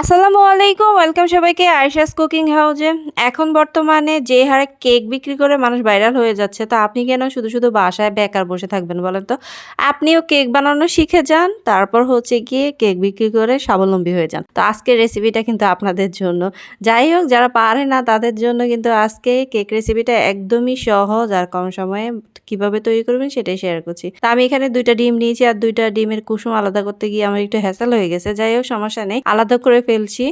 আসসালামু আলাইকুম, ওয়েলকাম সবাইকে আয়েশাস কুকিং হাউজে। এখন বর্তমানে যে হারে কেক বিক্রি করে মানুষ ভাইরাল হয়ে যাচ্ছে, তো আপনি কেন শুধু শুধু বাসায় বেকার বসে থাকবেন বলেন তো? আপনিও কেক বানানো শিখে যান, তারপর হচ্ছে গিয়ে কেক বিক্রি করে স্বাবলম্বী হয়ে যান। তো আজকের রেসিপিটা কিন্তু আপনাদের জন্য। যাই হোক, যারা পারে না, তাদের জন্য কিন্তু আজকে কেক রেসিপিটা একদমই সহজ আর কম সময়ে কীভাবে তৈরি করবেন সেটাই শেয়ার করছি। তো আমি এখানে দুইটা ডিম নিয়েছি, আর দুইটা ডিমের কুসুম আলাদা করতে গিয়ে আমার একটু হ্যাসেল হয়ে গেছে। যাই হোক, সমস্যা নেই। আলাদা করে ফেলছি।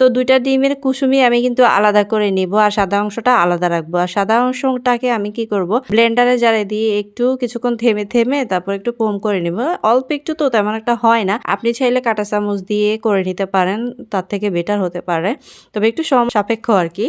তো দুইটা ডিমের কুসুমি আমি কিন্তু আলাদা করে নিব আর সাদা অংশটা আলাদা রাখব। আর সাদা অংশটাকে আমি কি করব? ব্লেন্ডারে জারে দিয়ে একটু কিছুক্ষণ থেমে থেমে তারপর একটু কম করে নিব। অল্প একটু তো তেমন একটা হয় না। আপনি চাইলে কাঁটা চামচ দিয়ে করে নিতে পারেন, তার থেকে বেটার হতে পারে। তবে একটু সম সাপেক্ষ আর কি।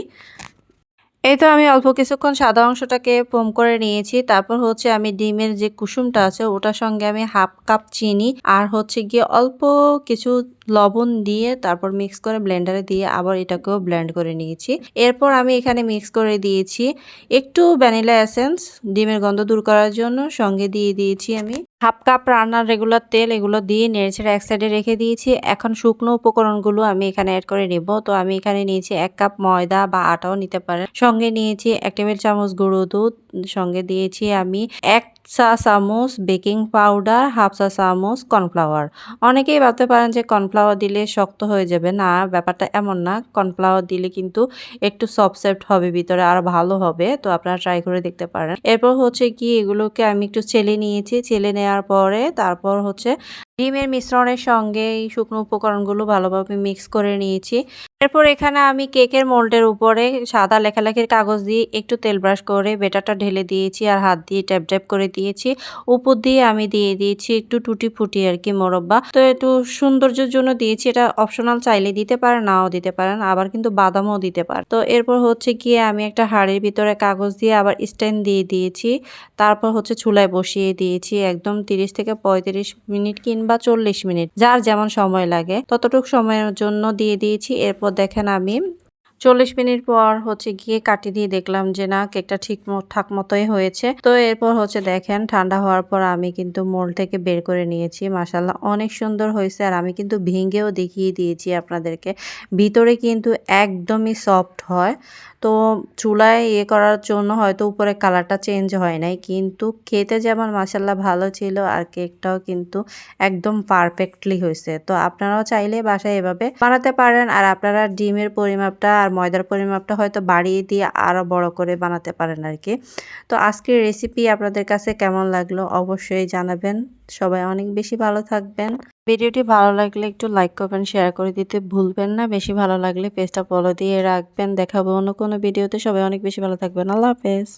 এই তো আমি অল্প কিছুক্ষণ সাদা অংশটাকে পোম করে নিয়েছি। তারপর হচ্ছে আমি ডিমের যে কুসুমটা আছে, ওটার সঙ্গে আমি হাফ কাপ চিনি আর হচ্ছে গিয়ে অল্প কিছু লবণ দিয়ে তারপর মিক্স করে ব্লেন্ডারে দিয়ে আবার এটাকেও ব্লেন্ড করে নিয়েছি। এরপর আমি এখানে মিক্স করে দিয়েছি একটু ভ্যানিলা এসেন্স, ডিমের গন্ধ দূর করার জন্য সঙ্গে দিয়ে দিয়েছি আমি। হাফ কাপ রান্নার রেগুলার তেল এগুলো দিয়ে নেড়েছেড়ে এক সাইডে রেখে দিয়েছি। এখন শুকনো উপকরণগুলো আমি এখানে অ্যাড করে নেব। তো আমি এখানে নিয়েছি এক কাপ ময়দা বা আটাও নিতে পারেন। সঙ্গে নিয়েছি এক টেবিল চামচ গুঁড়ো দুধ। সঙ্গে দিয়েছি আমি এক চা চামচ বেকিং পাউডার হাফ চা চামচ কর্নফ্লাওয়ার। অনেকেই ভাবতে পারেন যে কর্নফ্লাওয়ার দিলে শক্ত হয়ে যাবে। না, ব্যাপারটা এমন না। কর্নফ্লাওয়ার দিলে কিন্তু একটু সফট হবে, ভিতরে আর ভালো হবে। তো আপনারা ট্রাই করে দেখতে পারেন। এরপর হচ্ছে কি, এগুলোকে আমি একটু ছেলে নিয়েছি। ছেলে নেওয়ার পরে তারপর হচ্ছে ডিমের মিশ্রণের সঙ্গে এই শুকনো উপকরণগুলো ভালোভাবে মিক্স করে নিয়েছি। এরপর এখানে আমি কেকের মোল্ডের উপরে সাদা লেখালেখির কাগজ দিয়ে একটু তেল ব্রাশ করে বেটারটা ঢেলে দিয়েছি আর হাত দিয়ে ট্যাপ ট্যাপ করে দিয়েছি। উপর দিয়ে আমি দিয়ে দিয়েছি একটু টুটি ফুটি আর কি মোরব্বা। তো একটু সৌন্দর্যের জন্য দিয়েছি, এটা অপশনাল চাইলে দিতে পারে নাও দিতে পারেন, আবার কিন্তু বাদামও দিতে পারে তো এরপর হচ্ছে গিয়ে আমি একটা হাড়ির ভিতরে কাগজ দিয়ে আবার স্ট্যান্ড দিয়ে দিয়েছি। তারপর হচ্ছে চুলায় বসিয়ে দিয়েছি, একদম তিরিশ থেকে পঁয়ত্রিশ মিনিট কিংবা চল্লিশ মিনিট, যার যেমন সময় লাগে। ততটুক সময়ের জন্য দিয়ে দিয়েছি। এরপর দেখেন আমি চল্লিশ মিনিট পর হচ্ছে গিয়ে কাটি দিয়ে দেখলাম যে না, কেকটা ঠিক ঠাক মতোই হয়েছে। তো এরপর হচ্ছে দেখেন, ঠান্ডা হওয়ার পর আমি কিন্তু মোল থেকে বের করে নিয়েছি। মাসাল্লাহ অনেক সুন্দর হয়েছে। আর আমি কিন্তু ভেঙেও দেখিয়ে দিয়েছি আপনাদেরকে। ভিতরে কিন্তু একদমই সফট হয়। তো চুলায় ইয়ে করার জন্য হয়তো উপরে কালারটা চেঞ্জ হয় নাই। কিন্তু খেতে যেমন মাসাল্লাহ ভালো ছিল আর কেকটাও কিন্তু একদম পারফেক্টলি হয়েছে। তো আপনারাও চাইলে বাসায় এভাবে বানাতে পারেন। আর আপনারা ডিমের পরিমাপটা আর ময়দার পরিমাপটা হয়তো বাড়িয়ে দিয়ে আরও বড় করে বানাতে পারেন আর কি তো আজকের রেসিপি আপনাদের কাছে কেমন লাগল অবশ্যই জানাবেন। সবাই অনেক বেশি ভালো থাকবেন। ভিডিওটি ভালো লাগলে একটু লাইক করবেন শেয়ার করে দিতে ভুলবেন না। বেশি ভালো লাগলে পেজটা ফলো দিয়ে রাখবেন। দেখাবো অন্য কোনো ভিডিওতে সবাই অনেক বেশি ভালো থাকবেন। আল্লাহ হাফেজ।